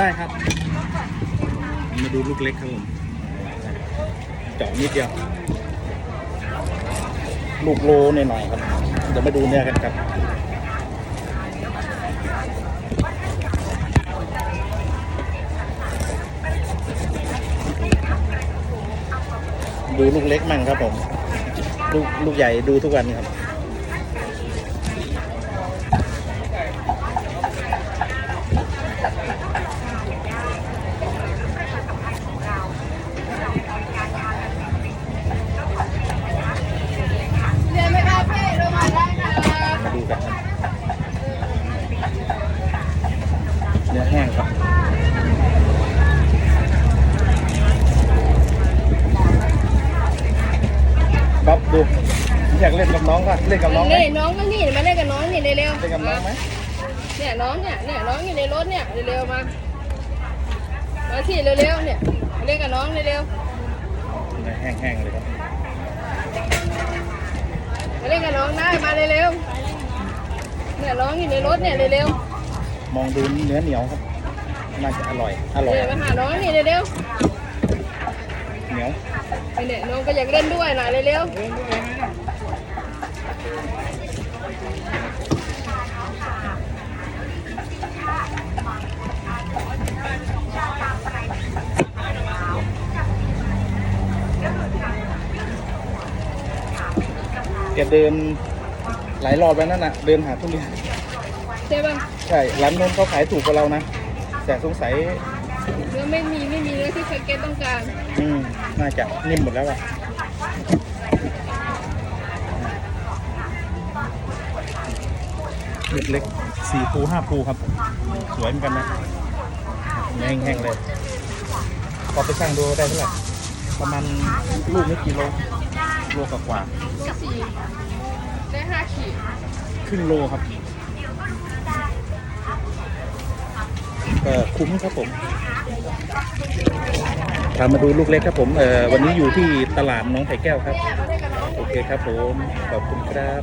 ได้ครับ มาดูลูกเล็กครับผมเจาะนิดเดียว ลูกโลหน่อยๆครับ เดี๋ยวมาดูเนื้อกันครับดูลูกเล็กมั่งครับผม ลูกลูกใหญ่ดูทุกวันครับ เรียนไหมครับพี่ลงมาได้ค่ะ มาดูกันครับเนื้อแห้งครับ บ๊อบดูอยากเล่นกับน้องป่ะเล่นกับน้องไหมนี่น้องก็นี่มาเล่นกับน้องนี่เร็วๆเล่นกับน้องไหมเนี่ยน้องเนี่ยเนี่ยน้องอยู่ในรถเนี่ยเร็วๆมามาที่เร็วๆเนี่ยมาเล่นกับน้องเร็วเนื้อแห้งๆเลยครับๆมาเล่นกับน้องได้มาเร็วๆเนี่ยน้องอยู่ในรถเนี่ยเร็วมองดูเนื้อเหนียวครับน่าจะอร่อยอๆร่อยเนี่ยมาหาน้องนี่เร็ว เหนียวๆไอ้เนี่ยน้องก็อยากเล่นด้วยหน่อยเร็วแกเดินหลายรอบแล้วนั่นน่ะ เดินหาทุเรียน ๆใช่ป่ะ ใช่ร้านนู้นเขาขายถูกกว่าเรานะ แต่สงสัย เนื้อไม่มีไม่มีเนื้อที่สเก็ตต้องการอืมน่าจะนิ่มหมดแล้วอะเล็กเล็กๆสี่ภูห้าภูครับ สวยเหมือนกันนะเนื้อแห้งๆเลยพอไปช่างดูได้เท่าไหร่ประมาณลูกไม่กี่โลโลกว่าลูกสี่ได้ห้าขีดๆครึ่งโลครับ ก็คุ้มครับผมพามาดูลูกเล็กครับผมเอ่อวันนี้อยู่ที่ตลาดน้องไผ่แก้วครับ โอเคครับผม ขอบคุณครับ